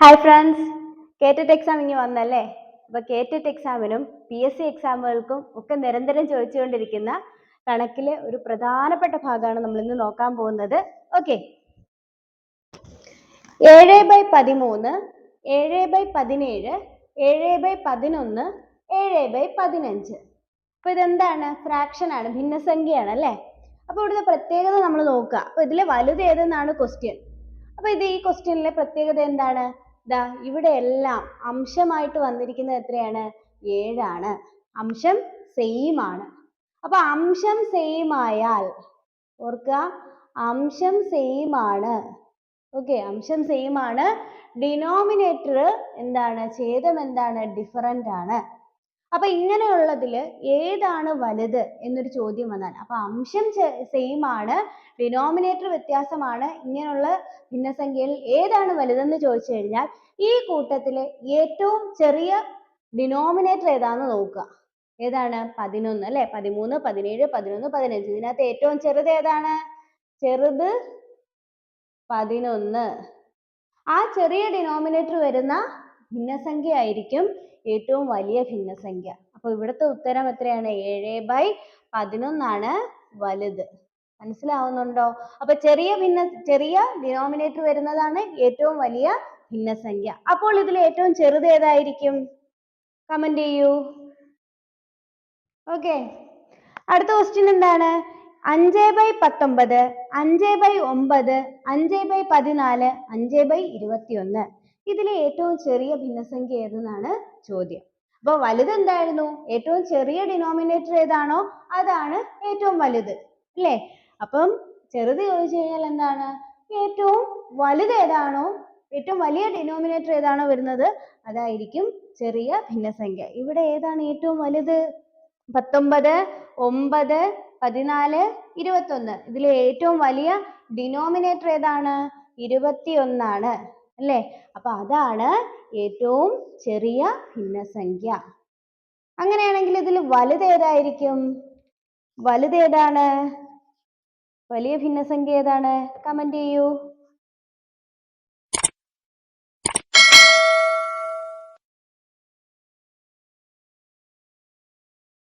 Hi friends കേറ്ററ്റ് exam ഇനി വന്നല്ലേ? അപ്പോൾ കേറ്ററ്റ് എക്സാമിനും പി എസ് സി എക്സാമുകൾക്കും ഒക്കെ നിരന്തരം ചോദിച്ചുകൊണ്ടിരിക്കുന്ന കണക്കിലെ ഒരു പ്രധാനപ്പെട്ട ഭാഗമാണ് നമ്മൾ ഇന്ന് നോക്കാൻ പോകുന്നത്. ഓക്കെ ഏഴ് ബൈ പതിമൂന്ന് ഏഴ് ബൈ പതിനേഴ് ഏഴ് ബൈ പതിനൊന്ന് ഏഴ് ബൈ പതിനഞ്ച്. അപ്പോൾ ഇതെന്താണ്? ഫ്രാക്ഷനാണ് ഭിന്നസംഖ്യയാണ് അല്ലേ? അപ്പോൾ ഇവിടുത്തെ പ്രത്യേകത നമ്മൾ നോക്കുക. അപ്പോൾ ഇതിലെ വലുത് ഏതെന്നാണ് ക്വസ്റ്റ്യൻ അപ്പോൾ ഇത് ഈ ക്വസ്റ്റ്യനിലെ പ്രത്യേകത എന്താണ്? ദാ ഇവിടെ എല്ലാം അംശമായിട്ട് വന്നിരിക്കുന്നത് എത്രയാണ്? ഏഴാണ്. അംശം സെയിം ആണ്. അപ്പൊ അംശം സെയിം ആയാൽ ഓർക്കുക അംശം സെയിം ആണ്. ഓക്കെ അംശം സെയിം ആണ്. ഡിനോമിനേറ്റർ എന്താണ്? ഛേദം എന്താണ്? ഡിഫറന്റ് ആണ്. അപ്പൊ ഇങ്ങനെയുള്ളതിൽ ഏതാണ് വലുത് എന്നൊരു ചോദ്യം വന്നാൽ അപ്പൊ അംശം സെയിം ആണ് ഡിനോമിനേറ്റർ വ്യത്യാസമാണ് ഇങ്ങനെയുള്ള ഭിന്നസംഖ്യയിൽ ഏതാണ് വലുതെന്ന് ചോദിച്ചു കഴിഞ്ഞാൽ ഈ കൂട്ടത്തിലെ ഏറ്റവും ചെറിയ ഡിനോമിനേറ്റർ ഏതാണെന്ന് നോക്കുക. ഏതാണ്? പതിനൊന്ന് അല്ലെ? പതിമൂന്ന് പതിനേഴ് പതിനൊന്ന് പതിനഞ്ച്. ഇതിനകത്ത് ഏറ്റവും ചെറുത് ഏതാണ്? ചെറുത് പതിനൊന്ന്. ആ ചെറിയ ഡിനോമിനേറ്റർ വരുന്ന ഭിന്നസംഖ്യ ആയിരിക്കും ഏറ്റവും വലിയ ഭിന്നസംഖ്യ. അപ്പോൾ ഇവിടുത്തെ ഉത്തരം എത്രയാണ്? ഏഴ് ബൈ പതിനൊന്നാണ് വലുത്. മനസ്സിലാവുന്നുണ്ടോ? അപ്പൊ ചെറിയ ഭിന്ന ചെറിയ ഡിനോമിനേറ്റർ വരുന്നതാണ് ഏറ്റവും വലിയ ഭിന്നസംഖ്യ. അപ്പോൾ ഇതിൽ ഏറ്റവും ചെറുത് ഏതായിരിക്കും? കമന്റ് ചെയ്യൂ. ഓക്കെ അടുത്ത ക്വസ്റ്റ്യൻ എന്താണ്? അഞ്ച് ബൈ പത്തൊമ്പത് അഞ്ച് ബൈ ഒമ്പത് അഞ്ച് ബൈ പതിനാല് അഞ്ച് ബൈ ഇരുപത്തിയൊന്ന്. ഇതിലെ ഏറ്റവും ചെറിയ ഭിന്നസംഖ്യ ഏതെന്നാണ് ചോദ്യം. അപ്പോൾ വലുത് എന്തായിരുന്നു ഏറ്റവും ചെറിയ ഡിനോമിനേറ്റർ ഏതാണോ? അതാണ് ഏറ്റവും വലുത്. അല്ലേ? അപ്പം ചെറുത് ചോദിച്ചു കഴിഞ്ഞാൽ എന്താണ്? ഏറ്റവും വലുത് ഏതാണോ? ഏറ്റവും വലിയ ഡിനോമിനേറ്റർ ഏതാണോ വരുന്നത്? അതായിരിക്കും ചെറിയ ഭിന്നസംഖ്യ. ഇവിടെ ഏതാണ് ഏറ്റവും വലുത്? പത്തൊമ്പത് ഒമ്പത് പതിനാല് ഇരുപത്തൊന്ന്. ഇതിലെ ഏറ്റവും വലിയ ഡിനോമിനേറ്റർ ഏതാണ്? ഇരുപത്തിയൊന്നാണ്. അല്ലേ? അപ്പൊ അതാണ് ഏറ്റവും ചെറിയ ഭിന്നസംഖ്യ. അങ്ങനെയാണെങ്കിൽ ഇതിൽ വലുത് ഏതായിരിക്കും? വലുത് ഏതാണ്? വലിയ ഭിന്നസംഖ്യ ഏതാണ്? കമന്റ് ചെയ്യൂ.